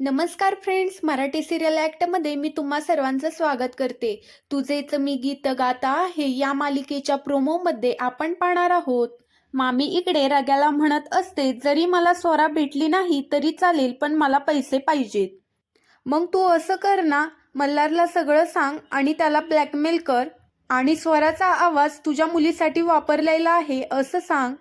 नमस्कार friends Marathi serial ॲक्टमध्ये मी तुम्हा सर्वांचं स्वागत करते. तुझेच मी गीत गाता आहे या मालिकेच्या प्रोमोमध्ये आपण पाहणार आहोत. मामी इकडे रग्याला म्हणत असते जरी मला स्वरा भेटली नाही तरी चालेल पण मला पैसे पाहिजेत. मग तू असं कर ना मल्हारला सगळं सांग आणि त्याला ब्लॅकमेल कर. आणि स्वराचा आवाज तुझ्या मुलीसाठी वापरलेला आहे असं सांग.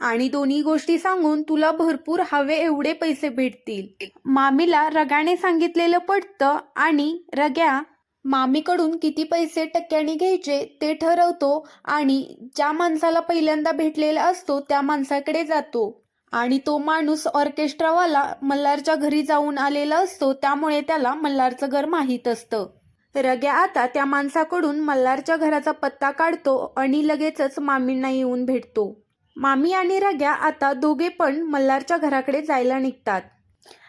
आणि दोन्ही गोष्टी सांगून तुला भरपूर हवे एवढे पैसे भेटतील. मामीला रग्याने सांगितलेलं पटतं आणि रग्या मामीकडून किती पैसे टक्क्याने घ्यायचे ते ठरवतो आणि ज्या माणसाला पहिल्यांदा भेटलेला असतो त्या माणसाकडे जातो. आणि तो माणूस ऑर्केस्ट्रावाला मल्हारच्या घरी जाऊन आलेला असतो त्यामुळे त्याला मल्हारचं घर माहीत असतं. रग्या आता त्या माणसाकडून मल्हारच्या घराचा पत्ता काढतो आणि लगेचच मामींना येऊन भेटतो. मामी आणि रग्या आता दोघे पण मल्हारच्या घराकडे जायला निघतात.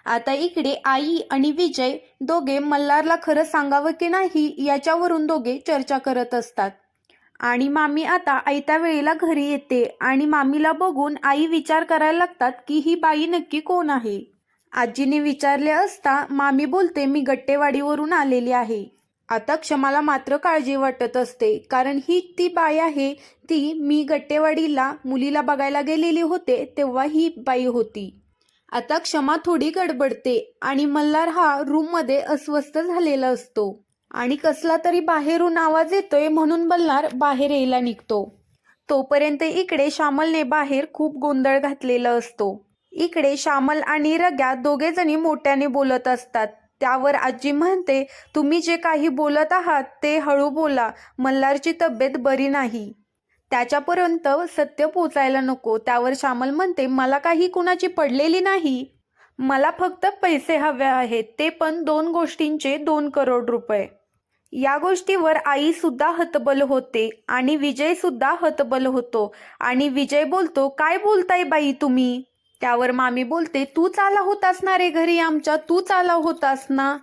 आता इकडे आई आणि विजय दोघे मल्हारला खरं सांगावं की नाही याच्यावरून दोघे चर्चा करत असतात. आणि मामी आता आयत्या वेळेला घरी येते आणि मामीला बघून आई विचार करायला लागतात की ही बाई नक्की कोण आहे? आजीने विचारले असता मामी बोलते मी गट्टेवाडीवरून आलेली आहे. आता क्षमाला मात्र काळजी वाटत असते कारण ही ती बाई आहे ती मी गट्टेवाडीला मुलीला बघायला गेलेली होते तेव्हा ही बाई होती. आता क्षमा थोडी गडबडते आणि मल्हार हा रूममध्ये अस्वस्थ झालेला असतो. आणि कसला तरी बाहेरून आवाज येतोय म्हणून मल्हार बाहेर यायला निघतो. तोपर्यंत इकडे श्यामलने बाहेर खूप गोंधळ घातलेला असतो. इकडे श्यामल आणि रग्या दोघे जणी मोठ्याने बोलत असतात. त्यावर आजी म्हणते तुम्ही जे काही बोलत आहात ते हळू बोला. मल्हारची तब्येत बरी नाही. त्याच्यापर्यंत सत्य पोचायला नको. त्यावर श्यामल म्हणते मला काही कुणाची पडलेली नाही. मला फक्त पैसे हवे आहेत. ते पण दोन गोष्टींचे दोन करोड रुपये. या गोष्टीवर आई सुद्धा हतबल होते आणि विजय सुद्धा हतबल होतो. आणि विजय बोलतो काय बोलताय बाई तुम्ही? त्यावर मामी बोलते तूच आला होतास ना रे घरी आमच्या? तूच आला होतास ना?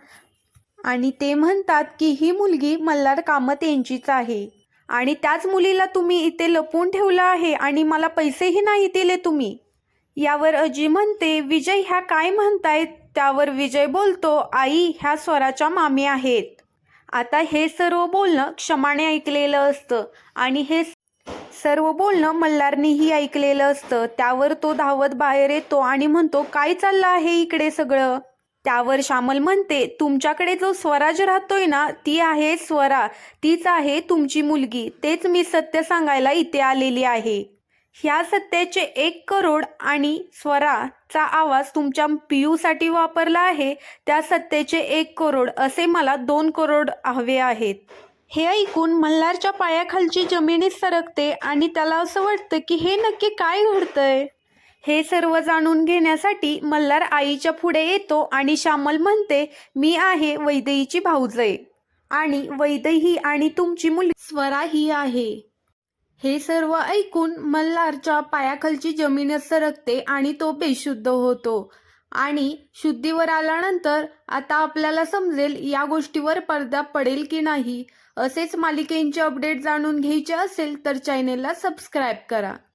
आणि ते म्हणतात की ही मुलगी मल्हार कामत यांचीच आहे. आणि त्याच मुलीला तुम्ही इथे लपवून ठेवलं आहे आणि मला पैसेही नाही दिले तुम्ही. यावर अजी म्हणते विजय ह्या काय म्हणतायत? त्यावर विजय बोलतो आई ह्या स्वराच्या मामी आहेत. आता हे सर्व बोलणं क्षमाने ऐकलेलं असतं. आणि हे सर्व बोलणं मल्हारनेही ऐकलेलं असतं. त्यावर तो धावत बाहेर येतो आणि म्हणतो काय चाललं आहे इकडे सगळं? त्यावर श्यामल म्हणते तुमच्याकडे जो स्वराज राहतोय ना ती आहे स्वरा. तीच आहे तुमची मुलगी. तेच मी सत्य सांगायला इथे आलेली आहे. ह्या सत्याचे एक करोड आणि स्वराचा आवाज तुमच्या पियूसाठी वापरला आहे त्या सत्याचे एक करोड असे मला दोन करोड हवे आहेत. हे ऐकून मल्हारच्या पायाखालची जमिनीत सरकते आणि त्याला असं वाटतं की हे नक्की काय घडतंय? हे सर्व जाणून घेण्यासाठी मल्हार आईच्या पुढे येतो आणि श्यामल म्हणते मी आहे वैदईची भाऊजय आणि वैदही आणि तुमची मुली स्वरा ही आहे. हे सर्व ऐकून मल्हारच्या पायाखालची जमीनच सरकते आणि तो बेशुद्ध होतो. आणि शुद्धीवर आल्यानंतर आता आपल्याला समजेल या गोष्टीवर पडदा पडेल की नाही. असेच मालिकेंचे अपडेट जाणून घ्यायचे असेल तर चॅनेलला सबस्क्राईब करा.